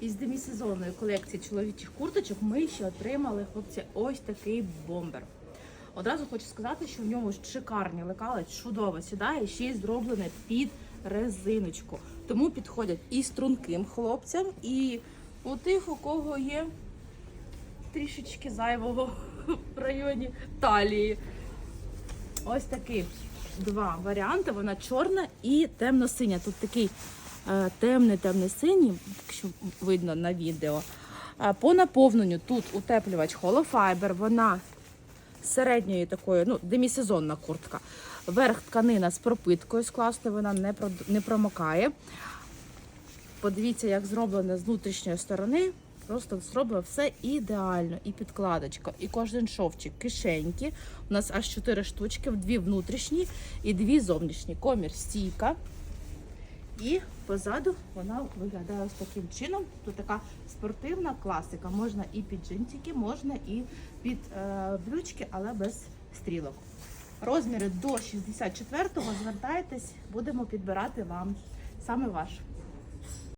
із демісезонної колекції чоловічих курточок ми ще отримали хлопці ось такий бомбер. Одразу хочу сказати, що в ньому шикарні лекала, чудово сідає, ще й зроблене під резиночку. Тому підходять і струнким хлопцям, і у тих, у кого є трішечки зайвого в районі талії. Ось такі два варіанти. Вона чорна і темно-синя. Тут такий темний темний синій, якщо видно на відео. Е, по наповненню тут утеплювач холофайбер, вона середньої такої, ну, демісезонна куртка. Верх тканина з пропиткою скласти, вона не, не промокає. Подивіться, як зроблено з внутрішньої сторони. Просто зроблено все ідеально. І підкладочка, і кожен шовчик, кишеньки. У нас аж 4 штучки, дві внутрішні і дві зовнішні. Комір стійка. І позаду вона виглядає ось таким чином. Тут така спортивна класика. Можна і під джинсики, можна і під е, брючки, але без стрілок. Розміри до 64-го звертайтесь, будемо підбирати вам саме ваш.